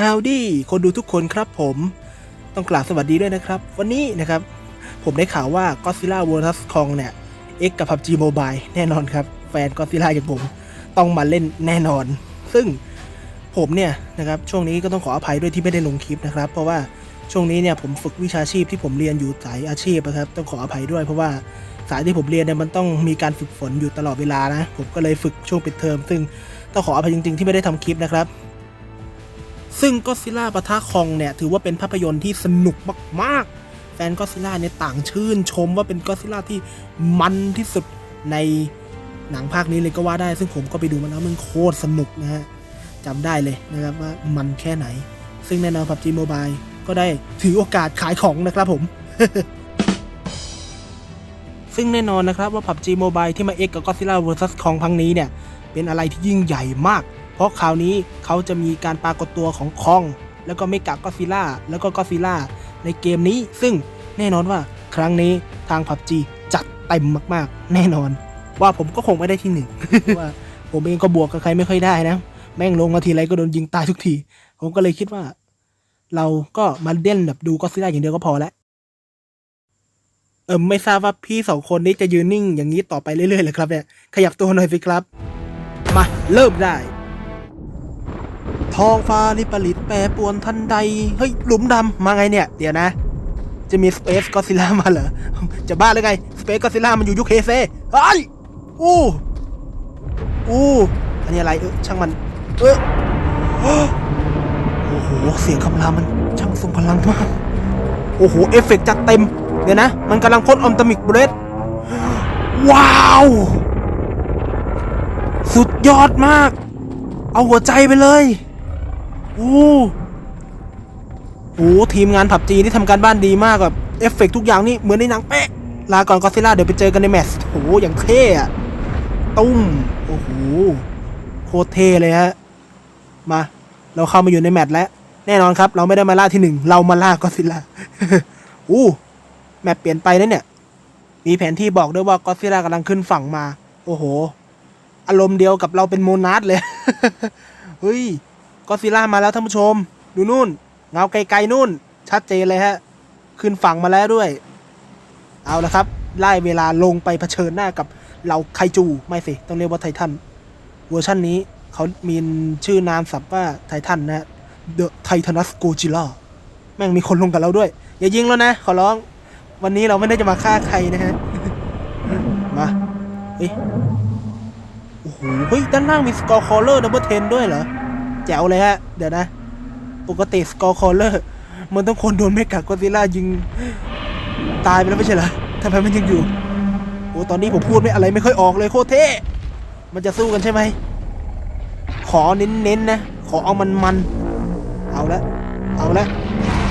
Howdy คนดูทุกคนครับผมต้องกราบสวัสดีด้วยนะครับ วันนี้นะครับ ผมได้ข่าวว่า Godzilla vs Kong เนี่ย X กับ PUBG Mobile แน่นอนครับ แฟน Godzilla อย่างผมต้องมาเล่นแน่นอน ซึ่งผมเนี่ยนะครับช่วงนี้ก็ต้องขออภัยด้วยที่ไม่ได้ลงคลิปนะครับ เพราะว่าช่วงนี้เนี่ยผมฝึกวิชาชีพที่ผมเรียนอยู่สายอาชีพนะครับ ต้องขออภัยด้วยเพราะว่าสายที่ผมเรียนเนี่ยมันต้องมีการฝึกฝนอยู่ตลอดเวลานะ ผมก็เลยฝึกช่วงปิดเทอม ซึ่งต้องขออภัยจริง ๆ ที่ไม่ได้ทำคลิปนะครับ ซึ่งก็ซิล่าปะทะคองเนี่ยถือว่าเป็นภาพยนตร์ที่สนุกมากๆ แฟนก็ซิล่าเนี่ยต่างชื่นชมว่าเป็นก็ซิล่าที่มันที่สุดในหนังภาคนี้เลยก็ว่าได้ ซึ่งผมก็ไปดูมาแล้วมันโคตรสนุกนะฮะจำได้เลยนะครับว่ามันแค่ไหน ซึ่งแน่นอน PUBG Mobile ก็ได้ถือโอกาสขายของนะครับผม ซึ่งแน่นอนนะครับว่า PUBG Mobile ที่มา X กับ Godzilla vs Kong ครั้งนี้เนี่ย เป็นอะไรที่ยิ่งใหญ่มาก เพราะคราวนี้เขาจะมีการปรากฏตัวของคอง แล้วก็เมกะก็ซิล่าแล้วก็ก็ซิล่าในเกมนี้ ซึ่งแน่นอนว่าครั้งนี้ทาง PUBG จัดเต็มมากๆ แน่นอน ว่าผมก็คงไม่ได้ที่หนึ่งว่าผมเองก็บวกกับใครไม่ค่อยได้นะ แม่งลงมาทีไรก็โดนยิงตายทุกที ผมก็เลยคิดว่า เราก็มาเล่นแบบดูก็ซิล่าอย่างเดียวก็พอแล้วเออไม่ทราบว่าพี่สองคนนี้จะยืนนิ่งอย่างนี้ต่อไปเรื่อยๆเลยครับเนี่ยขยับตัวหน่อยสิครับ มาเริ่มได้ ท้องฟ้าลิปริตแปรปวนทันใด เฮ้ย หลุมดำมาไงเนี่ย เดี๋ยวนะ จะมีสเปซก็ซิล่ามาเหรอ จะบ้าหรือไงสเปซก็ซิล่ามันอยู่ยุคเคเซเฮ้อู้อู้อันนี้อะไรเออช่างมัน เออโอ้โห เสียงคำรามมันช่างทรงพลังมาก โอ้โห เอฟเฟกต์จัดเต็ม เดี๋ยวนะ มันกำลังพ่นออมตมิกเบรดว้าว สุดยอดมาก เอาหัวใจไปเลย อ้โหทีมงานผับจีที่ทำการบ้านดีมากแบบเอฟเฟกต์ทุกอย่างนี่เหมือนในหนังเป๊ะ ลาก่อนก็ซิล่าเดี๋ยวไปเจอกันในแมตช์โอ้โหอย่างเท่อะตุ้ม โอ้โห โคตรเท่เลยฮะ มา เราเข้ามาอยู่ในแมตช์แล้ว แน่นอนครับ เราไม่ได้มาล่าที่หนึ่ง เรามาล่าก็ซิล่าอู้แมปเปลี่ยนไปนะเนี่ย มีแผนที่บอกด้วยว่าก็ซิล่ากำลังขึ้นฝั่งมา โอ้โห อารมณ์เดียวกับเราเป็นโมนาร์ดเลย เฮ้ย ก็ซิล่ามาแล้วท่านผู้ชม ดูนู่น เงาไกลๆนู่น ชัดเจนเลยฮะ ขึ้นฝั่งมาแล้วด้วย เอาละครับไล่เวลาลงไปเผชิญหน้ากับเหล่าไคจู ไม่สิ ต้องเรียกว่าไททัน เวอร์ชันนี้เขามีชื่อนามศัพท์ว่าไททันนะฮะ The Titanus Godzilla แม่งมีคนลงกับเราด้วย อย่ายิงแล้วนะ ขอร้อง วันนี้เราไม่ได้จะมาฆ่าใครนะฮะ มาเฮ้ยโอ้โห เฮ้ย ด้านล่างมีสกอร์คอลเลอร์ดับเบิลเทนด้วยเหรอ แจ๋วเลยฮะ เดี๋ยวนะ ปกติสกอร์คอลเลอร์มันต้องคนโดนเมกากอซิล่ายิงตายไปแล้วไม่ใช่เหรอทำไมมันยังอยู่ โอ้ตอนนี้ผมพูดไม่อะไรไม่ค่อยออกเลยโคตรเท่ มันจะสู้กันใช่ไหม ขอเน้นๆนะขอเอามันมันๆเอาละ เอาละ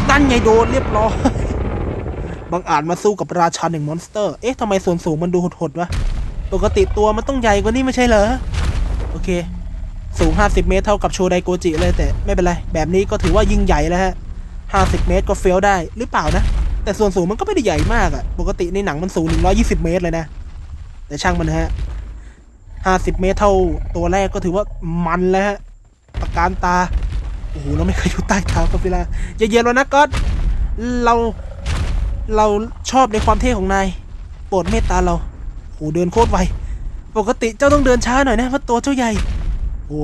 นั่นไงโดนเรียบร้อยบางอาจมาสู้กับราชันแห่งมอนสเตอร์ เอ๊ะทำไมส่วนสูงมันดูหดๆวะ ปกติตัวมันต้องใหญ่กว่านี้ไม่ใช่เหรอ โอเค สูง 50 เมตร เท่ากับโชไดโกจิเลยแต่ไม่เป็นไร แบบนี้ก็ถือว่ายิ่งใหญ่แล้วฮะ 50 เมตรก็เฟลได้หรือเปล่านะ แต่ส่วนสูงมันก็ไม่ได้ใหญ่มากอะปกติในหนังมันสูง 120 เมตรเลยนะ แต่ช่างมันฮะ 50 เมตรเท่าตัวแรกก็ถือว่ามันแล้วฮะประการตา โอ้โหเราไม่เคยอยู่ใต้เท้าก็ฟิลาเย็นๆแล้วนะก็อตเราเราชอบในความเท่ของนายโปรดเมตตาเราโหเดินโคตรไวปกติเจ้าต้องเดินช้าหน่อยนะเพราะตัวเจ้าใหญ่ โอ้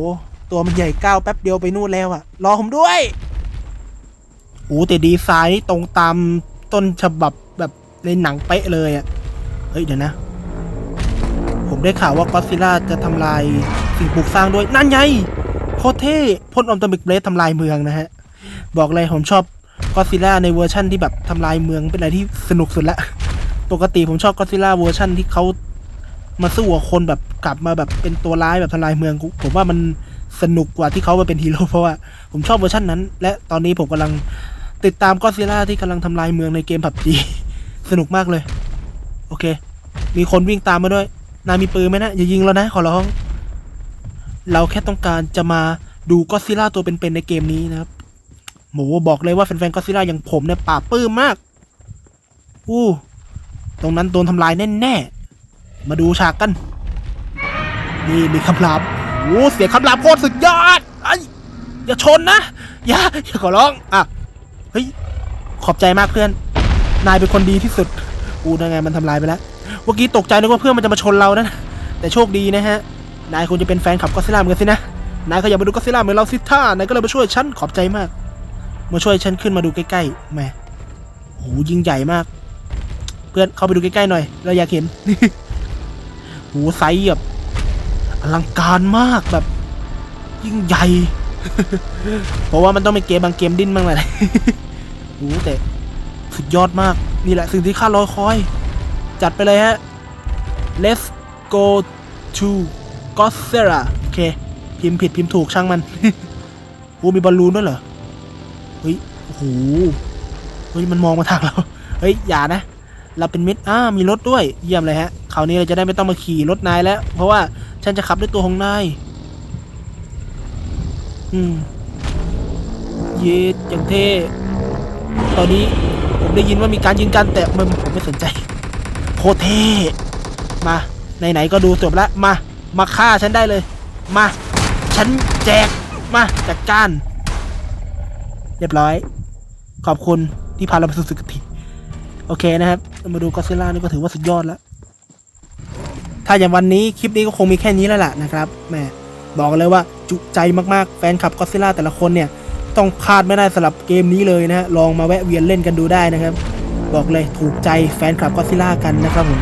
ตัวมันใหญ่ก้าวแป๊บเดียวไปนู่นแล้วอะรอผมด้วยโอ้แต่ดีไซน์ตรงตามต้นฉบับแบบในหนังเป๊ะเลยอะเฮ้ยเดี๋ยวนะ ผมได้ข่าวว่าก็ซิล่าจะทำลายสิ่งปลูกสร้างด้วย นั่นไงโคเท่พ่นออมตมิกเบรดทำลายเมืองนะฮะ บอกเลยผมชอบก็ซิล่าในเวอร์ชั่นที่แบบทำลายเมืองเป็นอะไรที่สนุกสุดละ ปกติผมชอบก็ซิล่าเวอร์ชั่นที่เขา มาสู้กับคนแบบกลับมาแบบเป็นตัวร้ายแบบทำลายเมืองกูผมว่ามันสนุกกว่าที่เขามาเป็นฮีโร่เพราะว่าผมชอบเวอร์ชันนั้น และตอนนี้ผมกำลังติดตามก็ซิล่าที่กำลังทำลายเมืองในเกมผับจีสนุกมากเลย โอเค มีคนวิ่งตามมาด้วย นายมีปืนไหมนะ อย่ายิงแล้วนะ ขอร้อง เราแค่ต้องการจะมาดูก็ซิล่าตัวเป็นๆในเกมนี้นะครับหมูบอกเลยว่าแฟนๆก็ซิล่าอย่างผมเนี่ยปราปื้มมาก อู้ ตรงนั้นโดนทำลายแน่ๆ มาดูฉากกัน นี่มีคำรามโอ้เสียงคำรามโคตรสุดยอดไอ้ยอย่าชนนะ อย่า อย่าขอร้อง อะ เฮ้ย ขอบใจมากเพื่อน นายเป็นคนดีที่สุดอูยังไงมันทำลายไปแล้ว เมื่อกี้ตกใจนึกว่าเพื่อนมันจะมาชนเรานะ แต่โชคดีนะฮะ นายคงจะเป็นแฟนขับก็ซิล่าเหมือนกันสินะ นายก็อยากมาดูก็ซิล่าเหมือนเราสิท่านายก็เลยมาช่วยฉัน ขอบใจมาก มาช่วยฉันขึ้นมาดูใกล้ๆแหมโหยิ่งใหญ่มาก เพื่อนเข้าไปดูใกล้ๆหน่อย เราอยากเห็น หไซส์แบบอลังการมากแบบ ยิ่งใหญ่ เพราะว่ามันต้องเป็นเกมบางเกมดิ้นบ้างแหละโหแต่สุดยอดมาก นี่แหละสิ่งที่ข้ารอคอย จัดไปเลยฮะ let's go to Godzilla โอเค พิมพ์ผิดพิมพ์ถูกช่างมันโอ้มีบอลลูนด้วยเหรอ เฮ้ยโอ้โหเฮ้ย มันมองมาทางเรา เฮ้ย อย่านะ เราเป็นมิตรอ้ามีรถด้วย เยี่ยมเลยฮะ คราวนี้เราจะได้ไม่ต้องมาขี่รถนายแล้ว เพราะว่าฉันจะขับด้วยตัวของนาย อืม เย็ดอย่างเท่ ตอนนี้ผมได้ยินว่ามีการยิงกันแต่มันผมไม่สนใจ โคเท่มาไหนๆก็ดูจบแล้วมา มาฆ่าฉันได้เลย มา ฉันแจก มาจัดการ เรียบร้อย ขอบคุณที่พาเราไปสู่สุคติ โอเคนะครับ มาดูก็ซิล่านี่ก็ถือว่าสุดยอดแล้ว ถ้าอย่างวันนี้คลิปนี้ก็คงมีแค่นี้แล้วล่ะนะครับแหมบอกเลยว่าจุใจมากๆ แฟนคลับก็ซิล่าแต่ละคนเนี่ย ต้องพลาดไม่ได้สำหรับเกมนี้เลยนะฮะลองมาแวะเวียนเล่นกันดูได้นะครับ บอกเลยถูกใจแฟนคลับก็ซิล่ากันนะครับผม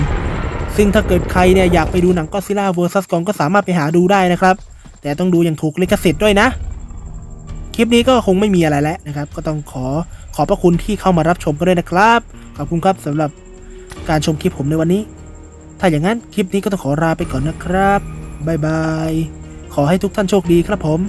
ซึ่งถ้าเกิดใครเนี่ยอยากไปดูหนังก็ซิล่าเวอร์ซัสกองก็สามารถไปหาดูได้นะครับ แต่ต้องดูอย่างถูกลิขสิทธิ์ด้วยนะ คลิปนี้ก็คงไม่มีอะไรแล้วนะครับ ก็ต้องขอขอบพระคุณที่เข้ามารับชมกันด้วยนะครับ ขอบคุณครับสำหรับการชมคลิปผมในวันนี้ ถ้าอย่างนั้นคลิปนี้ก็ต้องขอลาไปก่อนนะครับบายบาย ขอให้ทุกท่านโชคดีครับผม